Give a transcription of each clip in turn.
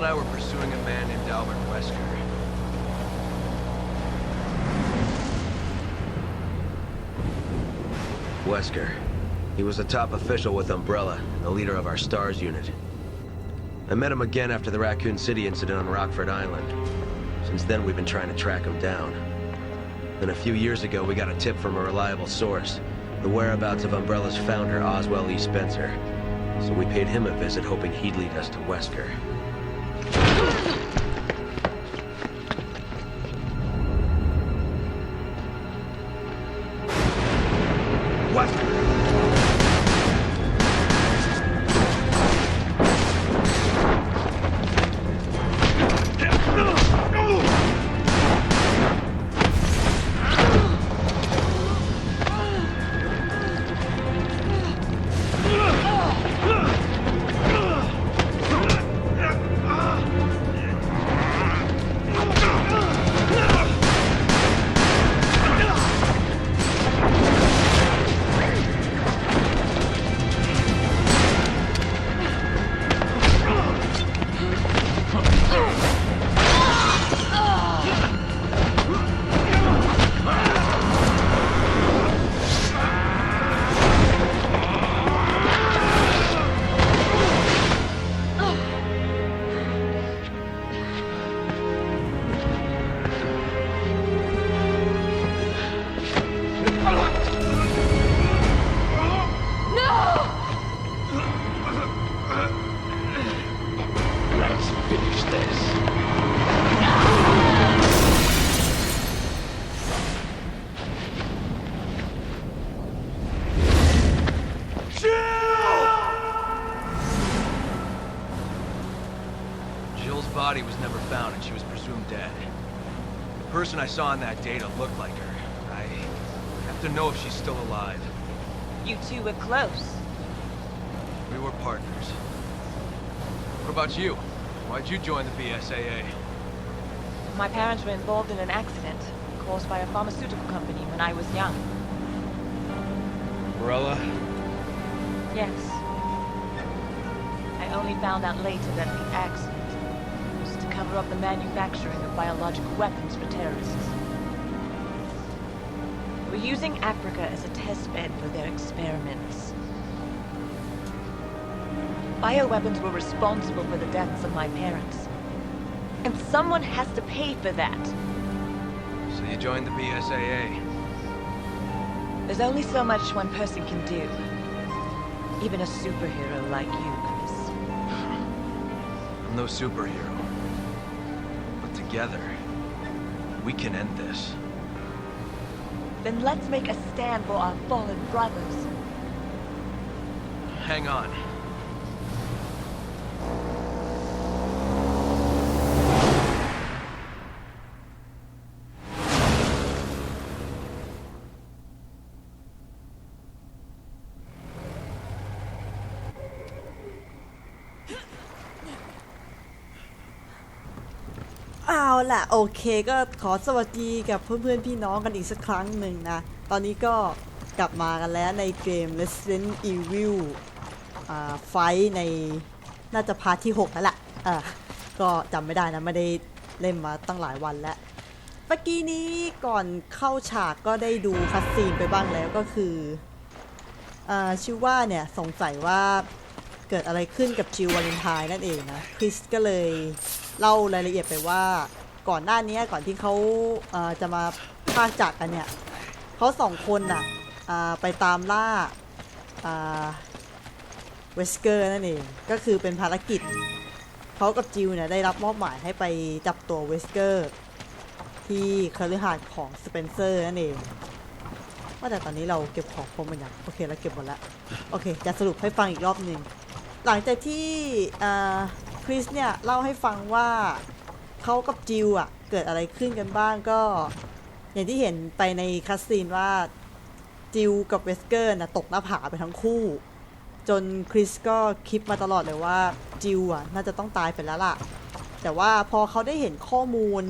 and I were pursuing a man named Albert Wesker. Wesker. He was a top official with Umbrella, the leader of our STARS unit. I met him again after the Raccoon City incident on Rockford Island. Since then, we've been trying to track him down. Then a few years ago, we got a tip from a reliable source. The whereabouts of Umbrella's founder, Oswell E. Spencer. So we paid him a visit, hoping he'd lead us to Wesker. Wesker! The person I saw in that data looked like her. I have to know if she's still alive. You two were close. We were partners. What about you? Why'd you join the BSAA? My parents were involved in an accident caused by a pharmaceutical company when I was young. Morella? Yes. I only found out later that the accident cover up the manufacturing of biological weapons for terrorists. Were using Africa as a test bed for their experiments. Bioweapons were responsible for the deaths of my parents. And someone has to pay for that. So you joined the BSAA. There's only so much one person can do. Even a superhero like you, Chris. I'm no superhero. Together, we can end this. Then let's make a stand for our fallen brothers. Hang on. ล่ะโอเคก็ขอสวัสดีกับเพื่อนๆพี่น้องกันอีกสักครั้งหนึ่งนะ ตอนนี้ก็กลับมากันแล้วในเกม Resident Evil อ่าไฟในน่าจะพาที่ 6 แล้วล่ะอ่าก็จำไม่ได้นะ ไม่ได้เล่นมาตั้งหลายวันแล้ว เมื่อกี้นี้ก่อนเข้าฉากก็ได้ดูคัสซีนไปบ้างแล้วก็คืออ่าชื่อว่าเนี่ยสงสัยว่าเกิดอะไรขึ้นกับจิววาเลนไทน์นั่นเองนะคริสก็เลยเล่ารายละเอียดไปว่า ก่อนหน้านี้ก่อนที่เขาเอ่อจะมาพากจากกันเนี่ยเขาสองคนน่ะอ่าไปตามล่าเวสเกอร์นั่นเองก็คือเป็นภารกิจเขากับจิวเนี่ยได้รับมอบหมายให้ไปจับตัวเวสเกอร์ ที่คฤหาสน์ของสเปนเซอร์นั่นเองว่าแต่ตอนนี้เราเก็บของครบหมดยังโอเคเราเก็บหมดแล้วโอเค จะสรุปให้ฟังอีกรอบหนึ่งหลังจากที่คริสเนี่ยเล่าให้ฟังว่า เขากับจิวอะเกิดอะไรขึ้นกันบ้างก็ อย่างที่เห็นไปในคัสซีนว่าจิวกับเวสเกอร์นะตกหน้าผาไปทั้งคู่ จนคริสก็คิดมาตลอดเลยว่าจิวอะน่าจะต้องตายไปแล้วล่ะ แต่ว่าพอเขาได้เห็นข้อมูล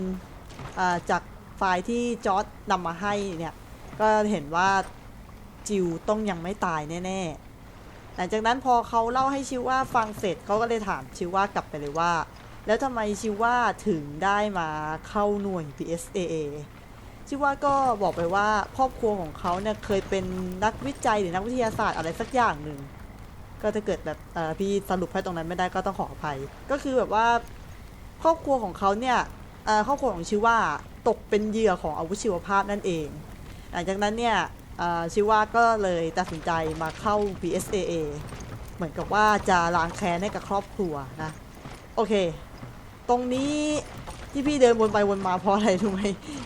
จากไฟล์ที่จอร์ดนำมาให้เนี่ย ก็เห็นว่าจิวต้องยังไม่ตายแน่ๆ หลังจากนั้นพอเขาเล่าให้ชิวว่าฟังเสร็จเขาก็เลยถามชิวว่ากลับไปเลยว่า แล้วทำไมชิว่าถึงได้มาเข้าหน่วย PSAA ชิว่าก็บอกไปว่าครอบครัวของเขาเนี่ยเคยเป็นนักวิจัยหรือนักวิทยาศาสตร์อะไรสักอย่างหนึ่งก็จะเกิดแบบพี่สรุปให้ตรงนั้นไม่ได้ก็ต้องขออภัย ก็คือแบบว่าครอบครัวของเขาเนี่ยครอบครัวของชิว่าตกเป็นเหยื่อของอาวุธชีวภาพนั่นเอง หลังจากนั้นเนี่ยชิว่าก็เลยตัดสินใจมาเข้า PSAA เหมือนกับว่าจะล้างแค้นให้กับครอบครัวนะ โอเค ตรงนี้ที่พี่เดินวนไปวนมาเพราะอะไรรู้ไหม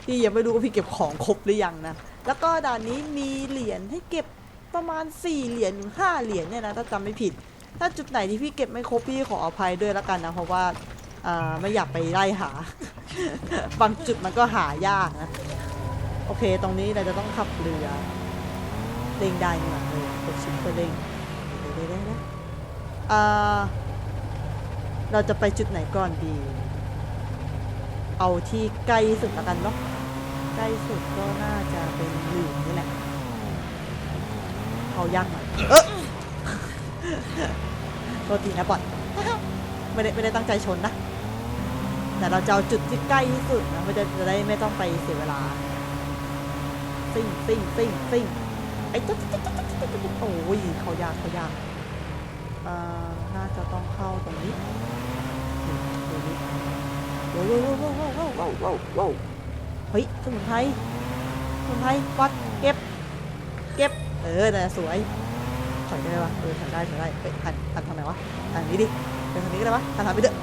พี่ยังไม่รู้ว่าพี่เก็บของครบหรือยังนะแล้วก็ด่านนี้มีเหรียญให้เก็บประมาณ 4 เหรียญถึง5เหรียญเนี่ยนะถ้าจำไม่ผิด ถ้าจุดไหนที่พี่เก็บไม่ครบพี่ขออภัยด้วยแล้วกันนะเพราะว่าอ่าไม่อยากไปไล่หา บางจุดมันก็หายากนะ โอเค ตรงนี้เราจะต้องขับเรือเร่งได้นี่หว่าเลยกดชิปเพื่อเร่งเดี๋ยวเดี๋ยว เดี๋ยวเดี๋ยวอ่าเราจะไปจุดไหนก่อนดี เอาที่ใกล้สุดแล้วกันเนาะ ใกล้สุดก็น่าจะเป็นหลืมนี่แหละ เอายากหน่อยเออโทษทีนะบอดไม่ได้ไม่ได้ตั้งใจชนนะ แต่เราจะเอาจุดที่ใกล้ที่สุดนะมันจะจะได้ไม่ต้องไปเสียเวลาซิ่งซิ่งซิ่งซิ่งไอ้ตุ๊ดตุ๊ดตุ๊ดตุ๊ดตุ๊ดตุ๊ดโอ้ยเขายากเขายากอ่าน่าจะต้องเข้าตรงนี้นี่ตรงนี้ ว้าวว้าวว้าวว้าวว้าวว้าวว้าวเฮ้ยสมุนไพรสมุนไพรวัดเก็บ เก็บ เออน่ะสวยถอยได้ไหมวะเออถอยได้ถอยได้เฮ้ยหันหันทางไหนวะทางนี้ดิไปทางนี้ก็ได้วะหันทางไปเด้อ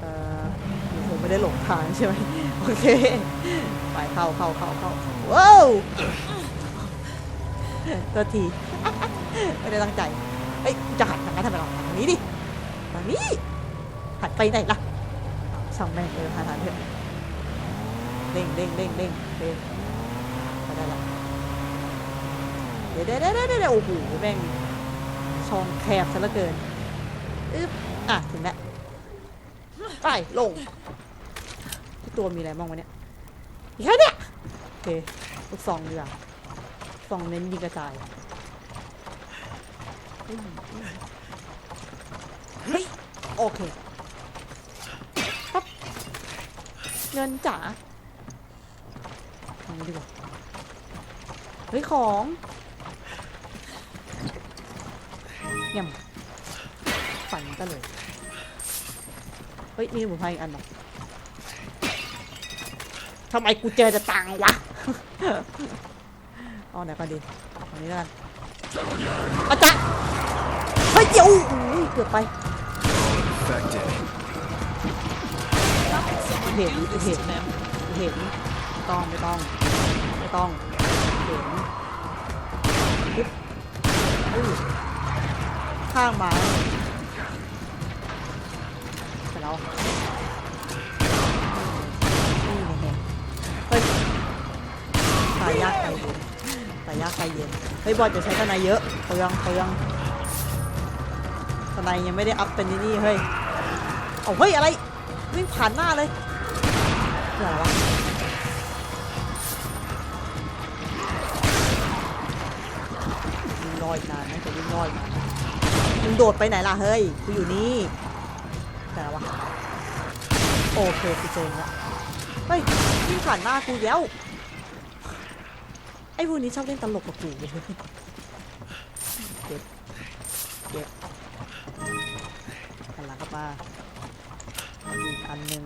เออผมไม่ได้หลงทางใช่ไหมโอเคไปเข้าเข้าเข้าเข้าว้าวตัวทีไม่ได้ตั้งใจเอ้ยจะหันทางนั้นทำไมล่ะทางนี้ดิทางนี้ หันไปไหนล่ะช่างแม่งเลยหันหันเถอะเด้งเด้งเด้งเด้งเด้งไปได้ละเดี๋ยวเดี๋ยวเดี๋ยวเดี๋ยวเดี๋ยวโอ้โหแม่งช่องแคบซะเหลือเกินอึ๊บอะถึงแล้วไปลงที่ตัวมีอะไรบ้างวะเนี่ยแค่เนี้ยโอเคลูกซองดีกว่าซองเน้นยิงกระจายเฮ้ยโอเคปั๊บ เงินจ๋าทำนี้ดีกว่าเฮ้ยของเยี่ยมฝันก็เลย เฮ้ย มีหมูพายอีกอันหรอทำไมกูเจอแต่ตังวะเอาไหนก่อนดีอานี้แล้วกันอาจารย์เฮ้ยเดี๋ยวเกือบไป เห็นเห็นเห็นไม่ต้องไม่ต้องไม่ต้องเห็นปึ๊บอุ้ยข้างมาไปแล้วนี่ไงเฮ้ยตายยากใจเย็นตายยากใจเย็นเฮ้ยบอลจะใช้ทนายเยอะเขายังเขายังทนายยังไม่ได้อัพเป็นนี่เฮ้ยเอาเฮ้ยอะไรวิ่งผ่านหน้าเลย อะไรวะวิ่งลอยนานไหมจะวิ่งลอยนานไหมมึงโดดไปไหนล่ะเฮ้ยกูอยู่นี่แต่ละวะโอเคกูเจอล้วเฮ้ยวิ่งผ่านหน้ากูแล้วไอ้พวกนี้ชอบเล่นตลกกับกูเว้ยเก็บเก็บหันหลังกับมาอีกอันหนึ่ง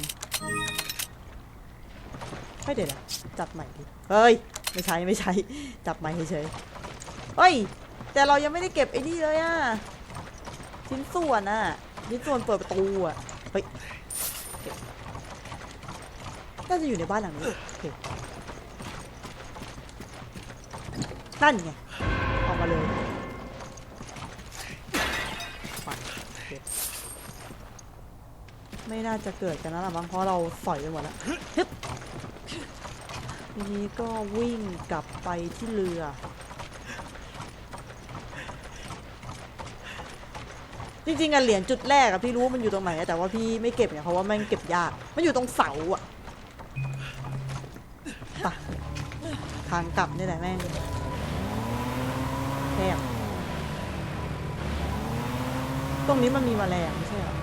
เฮ้ยเดี๋ยวนะจับใหม่ดิเฮ้ย ไม่ใช่ไม่ใช่จับใหม่เฉยๆเฮ้ย แต่เรายังไม่ได้เก็บไอ้นี่เลยอะชิ้นส่วนอะชิ้นส่วนเปิดประตูอะเฮ้ยน่าจะอยู่ในบ้านหลังนี้นั่นไงออกมาเลยไปเก็บไม่น่าจะเกิดกันแล้วล่ะมั้งเพราะเราสอยไปหมดแล้วฮึบ ทีนี้ก็วิ่งกลับไปที่เรือ จริงๆอะเหรียญจุดแรกอะพี่รู้ว่ามันอยู่ตรงไหนอะแต่ว่าพี่ไม่เก็บเนี่ยเพราะว่าแม่งเก็บยาก มันอยู่ตรงเสาอะทางกลับนี่แหละแม่งแคบตรงนี้มันมีแมลงไม่ใช่เหรอ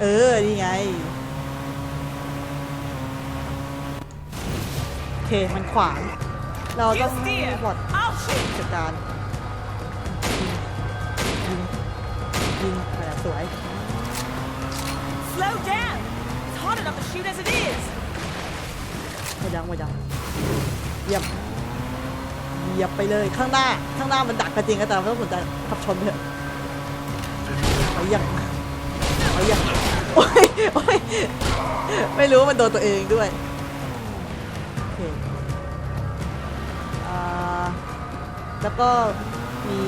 เออ นี่ไง โอเค มันขวาง เราต้องบอดจัดการยิงยิงไปละสวย Slow down! It's hot enough to shoot as it is! หมดยังหมดยังเหยียบเหยียบไปเลยข้างหน้า ข้างหน้ามันดักก็จริงนะแต่ไม่ต้องสนใจขับชนเถอะไปยังไปยัง โอ้ยโอ้ยไม่รู้ว่ามันโดนตัวเองด้วยโอเคอ่าแล้วก็มี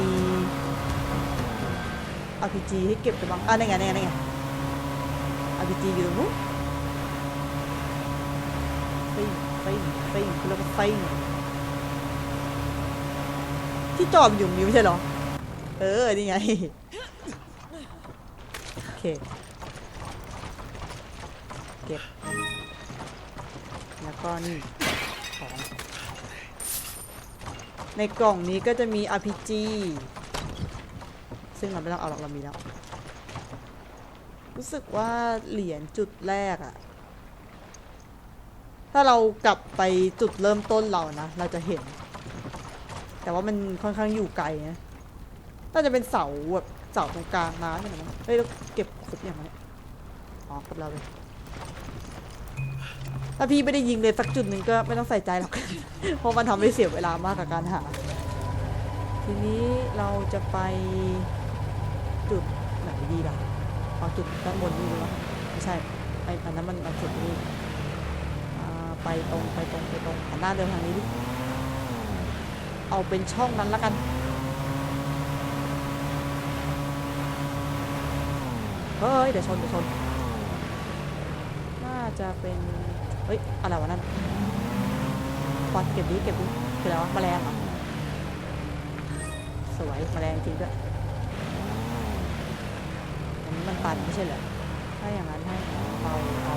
RPG ให้เก็บไปบ้างอะนี่ไงนี่ไงนี่ไง RPG อยู่ตรงนู้นฟิงฟิงฟิงคือเรียกว่าฟิงที่จอมอยู่นี้ไม่ใช่เหรอ เออ นี่ไง โอเค ก็นี่ของในกล่องนี้ก็จะมี RPG ซึ่งเราไม่ต้องเอาหรอกเรามีแล้ว รู้สึกว่าเหรียญจุดแรกอะถ้าเรากลับไปจุดเริ่มต้นเรานะ เราจะเห็น แต่ว่ามันค่อนข้างอยู่ไกลนะน่าจะเป็นเสาแบบเสาตรงกลางน้ำนี่แหละมั้งเฮ้ยเราเก็บครบยังไงอ๋อครบแล้วเลย ถ้าพี่ไม่ได้ยิงเลยสักจุดหนึ่งก็ไม่ต้องใส่ใจหรอก เพราะมันทำให้เสียเวลามากกับการหา ทีนี้เราจะไปจุดไหนดีล่ะเอาจุดด้านบนนี่ดีวะไม่ใช่ไอ้อันนั้นมันเอาจุดนี้ไปตรงไปตรงไปตรงหันหน้าเดินทางนี้ดิเอาเป็นช่องนั้นแล้วกันเฮ้ยเดี๋ยวชนเดี๋ยวชนน่าจะเป็น เฮ้ย อะไรวะนั่นปอดเก็บดิเก็บดิคืออะไรวะแมลงเหรอ สวยแมลงจริงด้วยอันนี้มันตันไม่ใช่เหรอ ถ้าอย่างนั้นให้เอาเอา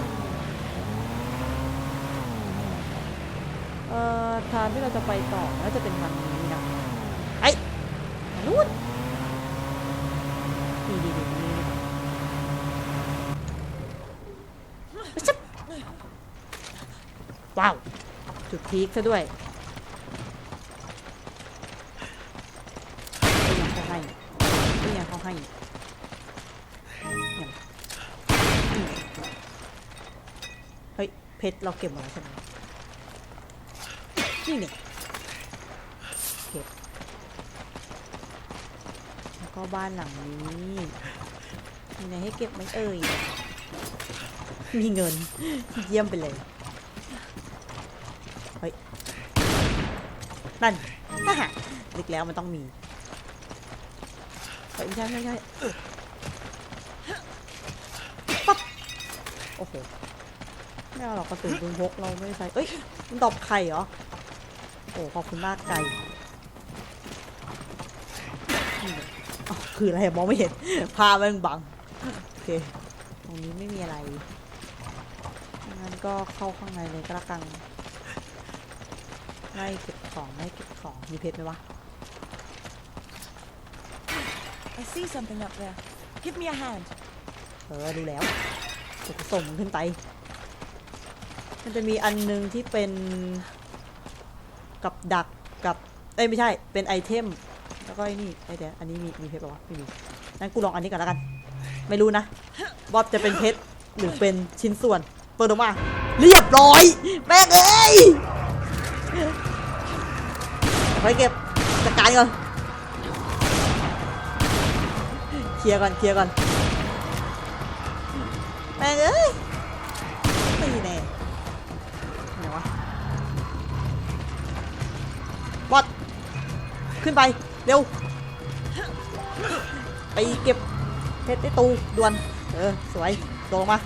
เอ่อทางที่เราจะไปต่อน่าจะเป็นทางนี้นะไอ้ทางนู้นนี่ดีดีนี่ชับ ว้าว จุดพีคซะด้วยไม่ยังเขาให้ไม่ยังเขาให้เฮ้ย เพชรเราเก็บมดแล้วใช่ไหมนี่เนี่ยเก็บแล้วก็บ้านหลังนี้มีอะไรให้เก็บไหมเอ่ยมีเงิน เยี่ยมไปเลย เฮ้ย นั่นฮ่าฮ่าลึกแล้วมันต้องมีเฮ้ยไม่ใช่ไม่ใช่ปั๊บโอ้โหไม่เอาหรอกกระสุนปืนพกเราไม่ใช้เอ้ยมันตอบไข่เหรอโอ้ขอบคุณมากไก่อ้าวคืออะไรมองไม่เห็นพาแม่งบังโอเคตรงนี้ไม่มีอะไรงั้นก็เข้าข้างในเลยก็แล้วกัน ไล่เก็บของไล่เก็บของมีเพชรไหมวะ I see something up there. Give me a hand. เออดูแล้วเดี๋ยวจะส่งมันขึ้นไป มันจะมีอันหนึงที่เป็นกับดักกับ เอ้ยไม่ใช่ เป็นไอเทม แล้วก็ไอ้นี่ไอเดี๋ยวอันนี้มีมีเพชรป่าวะไม่มีงั้นกูลองอันนี้ก่อนแล้วกัน ไม่รู้นะบอบจะเป็นเพชรหรือเป็นชิ้นส่วน เปิดออกมา เรียบร้อย แม่งเอ้ย ไปเก็บจัดการก่อนเคลียร์ก่อนเคลียร์ก่อนแม่งเอ้ยตีแน่ไหนวะบอดขึ้นไปเร็วไปเก็บเพชรในตู้ด่วนเออสวยลงมา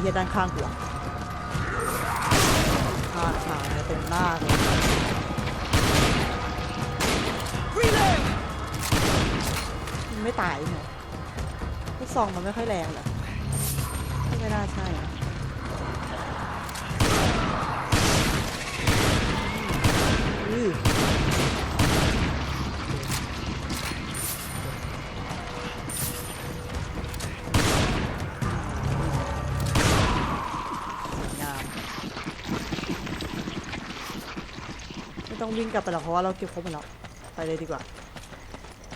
เฮียด้านข้างกูอะข้าดขาเต็มหน้าเลยมันไม่ตายเหรอลูกซองมันไม่ค่อยแรงเหรอไม่น่าใช่อะ ต้องวิ่งกลับไปหรอกเพราะว่าเราเก็บครบหมดแล้วไปเลยดีกว่า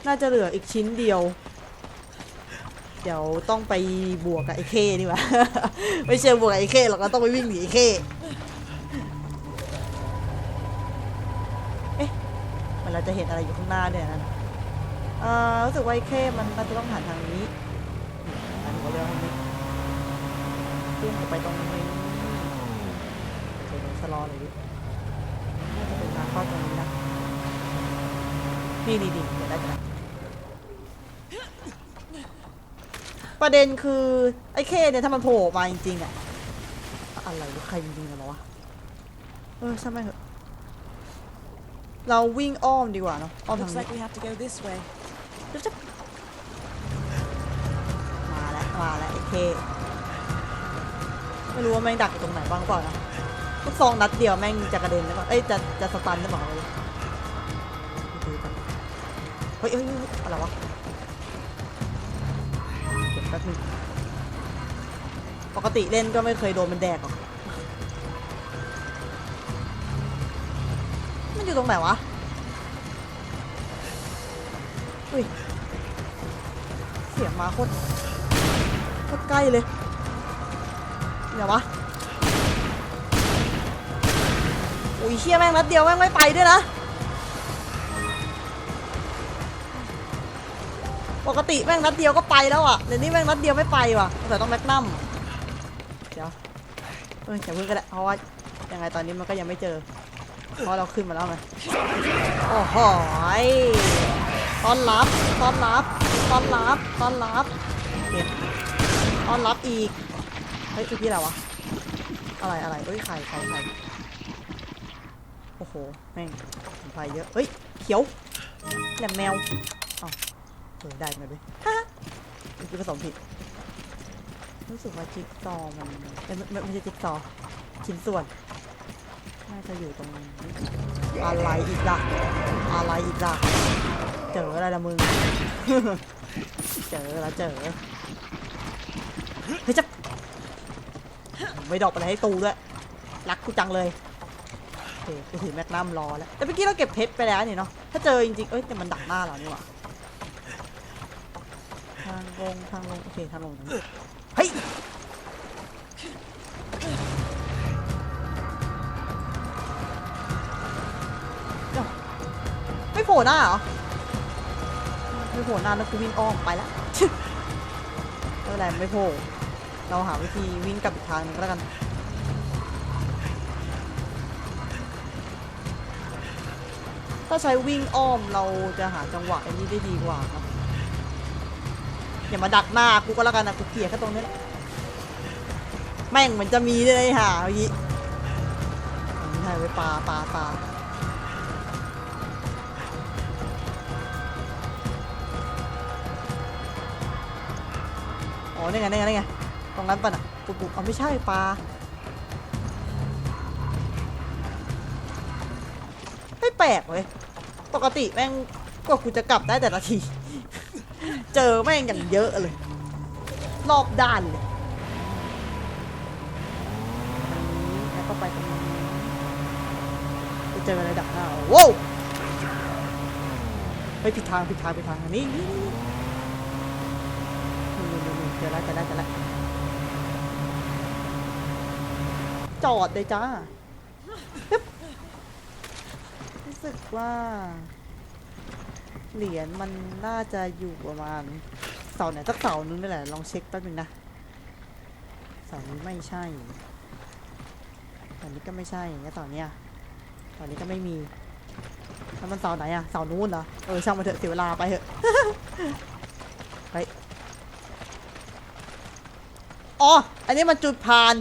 น่าจะเหลืออีกชิ้นเดียว เดี๋ยวต้องไปบวกกับไอ้เคดีกว่า ไม่ใช่บวกกับไอ้เคหรอกเราต้องไปวิ่งหนีไอ้เคเอ๊ะมันเราจะเห็นอะไรอยู่ข้างหน้าเนี่ยนะเอ่อรู้สึกว่าไอ้เคมันน่าจะต้องผ่านทางนี้อันนี้ก็เรื่องทางนี้ขึ้นไปตรงนี้เดี๋ยวสลอเลยดิน่าจะเป็นทางเข้าตรงนี้นะ นี่นี่นี่เดี๋ยวได้จ้ะประเด็นคือ ไอ้เคเนี่ยถ้ามันโผล่ออกมาจริงๆอะอะไรวะใครยิงกันวะเออช่างแม่งเถอะเราวิ่งอ้อมดีกว่าเนาะอ้อมทาง Looks นี้ like we have to go this way. จุ๊บจุ๊บมาแล้วมาแล้วไอ้เคไม่รู้ว่าแม่งดักอยู่ตรงไหนบ้างหรือเปล่านะลูกซองนัดเดียวแม่งจะกระเด็นหรือเปล่าเอ้ยจะจะสตันหรือเปล่าเลยดูกันเฮ้ยเฮ้ยเฮ้ยอะไรวะเก็บแป๊บนึงปกติเล่นก็ไม่เคยโดนมันแดกหรอก มันอยู่ตรงไหนวะ อุ้ย เสียงมาโคตรโคตรใกล้เลยเดี๋ยววะ อุ้ยเชี่ยแม่งนัดเดียวแม่งไม่ไปด้วยนะ กติแม่งนัดเดียวก็ไปแล้วอะเดี๋ยวนี้แม่งนัดเดียวไม่ไปว่ะแต่ต้องแม็กนัมเดี๋ยวเอออย่าเพิ่งก็ได้เพราะว่ายังไงตอนนี้มันก็ยังไม่เจอเพราะเราขึ้นมาแล้วไงโอ้โหต้อนรับตอนรับตอนรับตอนรับตอนรับอีกเฮ้ยคือพี่อะไรวะอะไรอะไรเอ้ยไข่ไข่ไข่โอ้โหแม่งไพรเยอะเฮ้ยเขียวแหลมแมวอ้าวเออได้มาด้วยฮ่าเมื่อกี้ผสมผิด รู้สึกว่าจิ๊กซอว์มันเอ้ยไม่ไม่ไม่ใช่จิ๊กซอว์ชิ้นส่วน น่าจะอยู่ตรงนี้อะไรอีกล่ะ อะไรอีกล่ะ เจออะไรละมึง เจอแล้วเจอ เฮ้ยจะไม่ดอกอะไรให้ตูด้วย รักกูจังเลยโอเคกูถือแมกนัมรอแล้ว แต่เมื่อกี้เราเก็บเพชรไปแล้วนี่เนาะ ถ้าเจอจริงๆ เอ้ยแต่มันดักหน้าเรานี่หว่าทาง ลงทางลงโอเคทางลงเฮ้ยไม่โผล่หน้าเหรอไม่โผล่หน้าแล้วกูวิ่งอ้อมไปแล้วไม่เป็นไรไม่โผล่เราหาวิธีวิ่งกลับอีกทางหนึงแล้วกันถ้าใช้วิ่งอ้อมเราจะหาจังหวะไอ้นี้ได้ดีกว่าครับ อย่ามาดักหน้ากูก็แล้วกันนะกูเกลียดแค่ตรงนี้แหละแม่งเหมือนจะมีด้วยห่าเมื่อกี้ไม่ใช่ไว้ปลาปลาปลาอ๋อนี่ไงนี่ไงนี่ไงตรงนั้นป่ะน่ะปุ๊บปุ๊บอ๋อไม่ใช่ปลาไม่แปลกเลยปกติแม่งกว่ากูจะกลับได้แต่ละที เจอแม่งอย่างเยอะเลย รอบด้านเลยแล้วก็ไปตรงนี้ไปเจออะไรดักหน้าโว้วเฮ้ยผิดทางผิดทางผิดทางอันนี้นี่นี่นี่เจอแล้วเจอแล้วเจอแล้วจอดเลยจ้าฮึบรู้สึกว่า เหรียญมันน่าจะอยู่ประมาณเสาไหนสักเสานึงนี่แหละ ลองเช็คแป๊บนึงนะ เสานี้ไม่ใช่เสานี้ก็ไม่ใช่แล้วเสาเนี้ยเสานี้ก็ไม่มีแล้วมันเสาไหนอะเสานู้นเหรอ เออช่างมาเถอะเสียเวลาไปเถอะ ไป อ๋อ อันนี้มันจุดผ่าน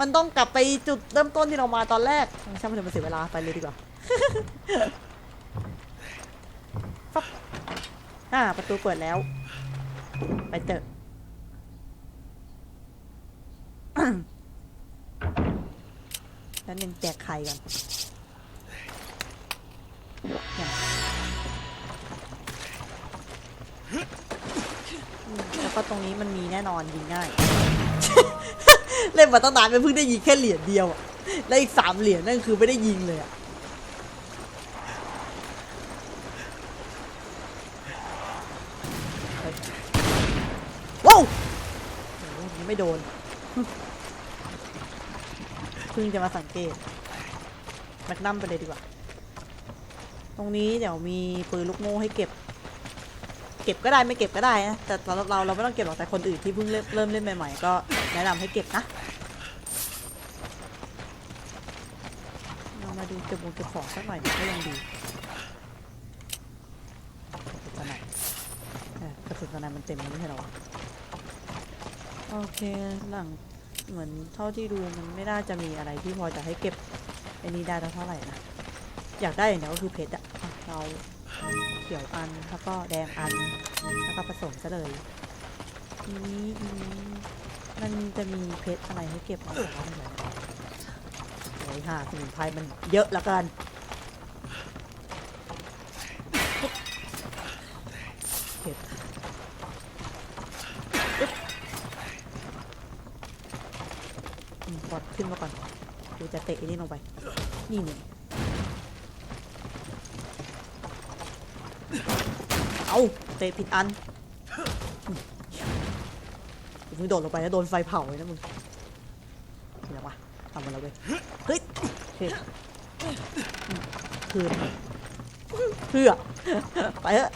มันต้องกลับไปจุดเริ่มต้นที่เรามาตอนแรก ช่างมันเถอะมันเสียเวลาไปเลยดีกว่า ฟับ อ่า ประตูเปิดแล้ว ไปเถอะแล้วหนึ่งแจกไข่ก่อนแล้วก็ตรงนี้มันมีแน่นอนยิงง่าย เล่นมาตั้งนานไม่เพิ่งได้ยิงแค่เหรียญเดียวอะแล้วอีกสามเหรียญนั่นคือไม่ได้ยิงเลยอะ ไม่โดนเพิ่งจะมาสังเกตแมกนัมไปเลยดีกว่า ตรงนี้เดี๋ยวมีปืนลูกโม่ให้เก็บ เก็บก็ได้ไม่เก็บก็ได้นะแต่เราเราเราไม่ต้องเก็บหรอกแต่คนอื่นที่เพิ่งเริ่มเล่นใหม่ๆก็แนะนำให้เก็บนะเรามาดูเก็บวงเก็บของสักหน่อยก็ยังดีกระสุนสไนป์เออกระสุนสไนมันเต็มแล้วไม่ใช่หรอ โอเคหลังเหมือนเท่าที่ดูมันไม่น่าจะมีอะไรที่พอจะให้เก็บไอ้นี้ได้เท่าไหร่นะอยากได้อย่างเดียวก็คือเพชรอะเราเขียวอันแล้วก็แดงอันแล้วก็ผสมซะเลยทีนี้ทีนี้มันจะมีเพชรอะไรให้เก็บบ้างไหมโอ้ยห่าสมุนไพรมันเยอะแล้วกันเก็บอึ๊บอืมกดขึ้นมาก่อนกู จะเตะไอ้นี่ลงไป นี่นี่เอาเตะผิดอันมึงโดดลงไปแล้วโดนไฟเผาเลยนะมึงเดี๋ยววะทำมันแล้วเว้ยเฮ้ยเฮ้ยคืนเพื่อไปเถอะ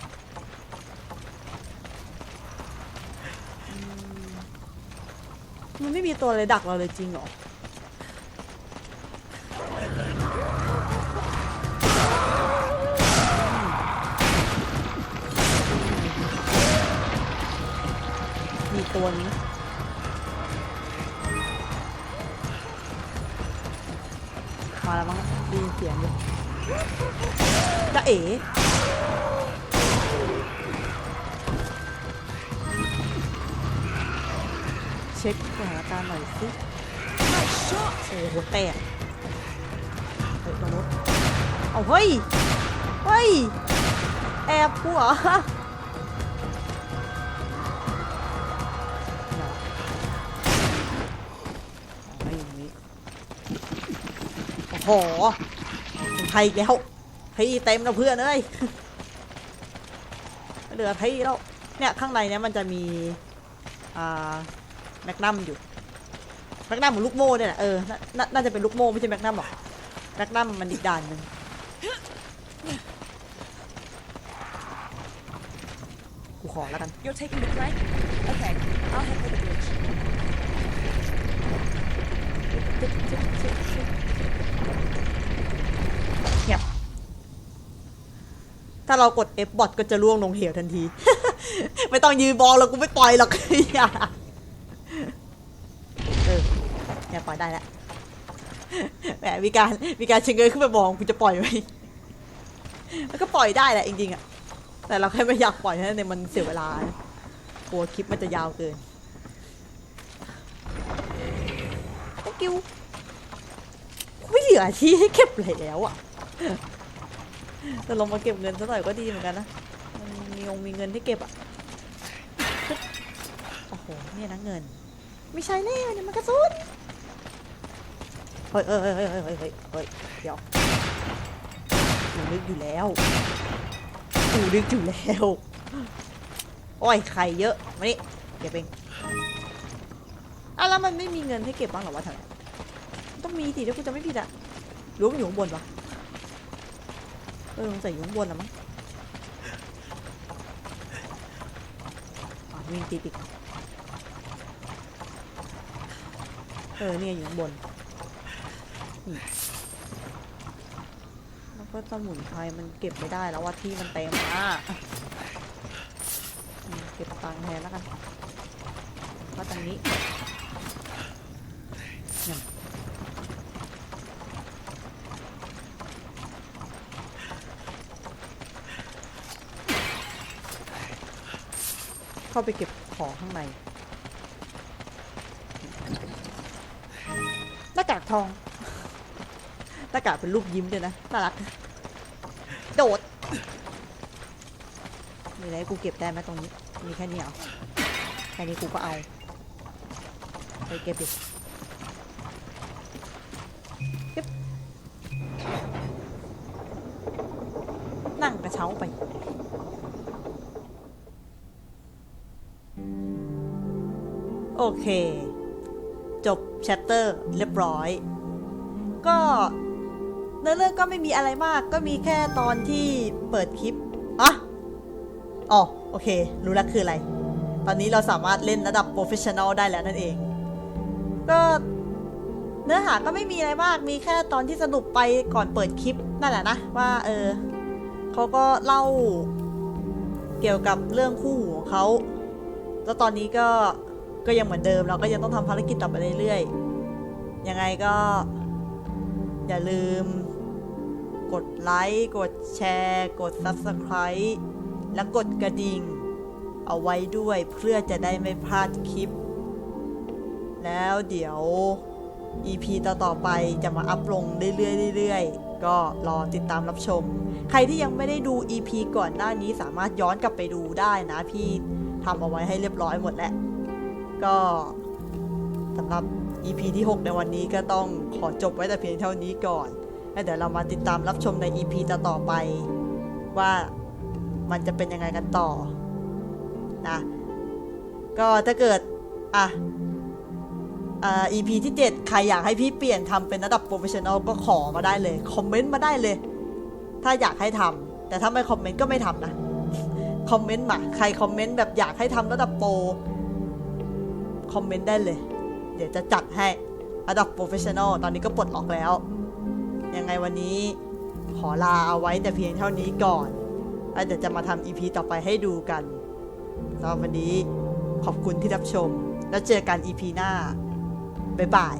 มมันไม่มีตัวอะไรดักเราเลยจริงเหรอ ตัวนี้ มาแล้วมั้งด้ยินเสียงอยู่จะเอ๋เช็คสถานการณ์หน่อยสิโอ้โหแตกเฮ้ยตรงนู้นเอาเฮ้ย เฮ้ย แอบกูเหรอ โอ้โหไทยแล้วพี่เต็มแล้วเพื่อนเอ้ยเหลือพี่แล้วเนี่ยข้างในเนี้ยมันจะมีอ่าแมกนัมอยู่แมกนัมเหมือนลูกโม่เนี่ยแหละเออน,น่าจะเป็นลูกโม่ไม่ใช่แมกนัมหรอกแมกนัมมันอีกด่านหนึ่งกูขอแล้วกัน You're taking the flank? Okay, I'll head for the bridge. เงียบ ถ้าเรากด F บอทก็จะล่วงลงเหวทันที ไม่ต้องยืนบอลแล้วกูไม่ปล่อยหรอกอย่าเออเนี่ยปล่อยได้แล้วแหมมีการมีการเชงเงยขึ้นไปมองกูจะปล่อยไหมมันก็ปล่อยได้แหละจริงๆอะแต่เราแค่ไม่อยากปล่อยนะเนี่ยมันเสียเวลากลัวคลิปมันจะยาวเกิน thank you ไม่เหลือที่ให้เก็บเลยแล้วอะ แต่ลงมาเก็บเงินซะหน่อยก็ดีเหมือนกันนะมันมีองมีเงินที่เก็บอะ โอ้โห เนี่ยนะเงิน ไม่ใช่แน่เนี่ยมันกระสุน เฮ้ยเฮ้ยเฮ้ยเฮ้ยเฮ้ยเฮ้ยเดี๋ยวหนูนึกอยู่แล้วหนูนึกอยู่แล้ว โอ้ยไข่เยอะ มานี่เก็บเองอะแล้วมันไม่มีเงินให้เก็บบ้างเหรอวะแถวนต้องมีสิถ้ากูจะไม่ผิดอะรือวมันอยู่ข้างบนวะ เออสงสัยอยู่ข้างบนละมั้งวิ่งติดอีกเออเนี่ยอยู่ข้างบนนี่แล้วก็สมุนไพรมันเก็บไม่ได้แล้วว่าที่มันเต็มอะเก็บตังแทนแล้วกันก็ตรงนี้ เข้าไปเก็บของข้างในหน้ากากทองหน้ากากเป็นรูปยิ้มด้วยนะน่ารักโดดมีอะไรให้กูเก็บได้ไหมตรงนี้ มีแค่นี้เหรอแค่นี้กูก็เอา ไปเก็บดิ เรียบร้อย ก็เนื้อเรื่องก็ไม่มีอะไรมาก ก็มีแค่ตอนที่เปิดคลิปอะอ๋อโอเค รู้แล้วคืออะไร ตอนนี้เราสามารถเล่นระดับโปรเฟชชั่นอลได้แล้วนั่นเอง ก็เนื้อหาก็ไม่มีอะไรมาก มีแค่ตอนที่สรุปไปก่อนเปิดคลิปนั่นแหละนะ ว่าเออเขาก็เล่าเกี่ยวกับเรื่องคู่หูของเขา แล้วตอนนี้ก็ก็ยังเหมือนเดิม เราก็ยังต้องทำภารกิจต่อไปเรื่อยๆ ยังไงก็ อย่าลืม กดไลค์ กดแชร์ กด Subscribe และกดกระดิ่ง เอาไว้ด้วยเพื่อจะได้ไม่พลาดคลิป แล้วเดี๋ยว EP ต่อๆไปจะมาอัพลงเรื่อยๆเรื่อยๆ ก็รอติดตามรับชม ใครที่ยังไม่ได้ดู EP ก่อนหน้านี้สามารถย้อนกลับไปดูได้นะพี่ทำเอาไว้ให้เรียบร้อยหมดแล้ว ก็ สำหรับ EP ที่ 6 ในวันนี้ก็ต้องขอจบไว้แต่เพียงเท่านี้ก่อนแล้วเดี๋ยวเรามาติดตามรับชมใน EP ต่อๆไป ว่ามันจะเป็นยังไงกันต่อนะก็ถ้าเกิด อะอ่า EP ที่ 7 ใครอยากให้พี่เปลี่ยนทำเป็นระดับโปรเฟชชั่นอลก็ขอมาได้เลย คอมเมนต์มาได้เลย ถ้าอยากให้ทำแต่ถ้าไม่คอมเมนต์ก็ไม่ทำนะคอมเมนต์มาใครคอมเมนต์แบบอยากให้ทำระดับโปรคอมเมนต์ได้เลย ดี๋ยวจะจัดให้ระดับโปรเฟชชั่นอลตอนนี้ก็ปลดล็อกแล้ว ยังไงวันนี้ขอลาเอาไว้แต่เพียงเท่านี้ก่อนแล้วเดี๋ยวจะมาทำ EP ต่อไปให้ดูกันสำหรับวันนี้ขอบคุณที่รับชม แล้วเจอกัน EP หน้า บ๊ายบาย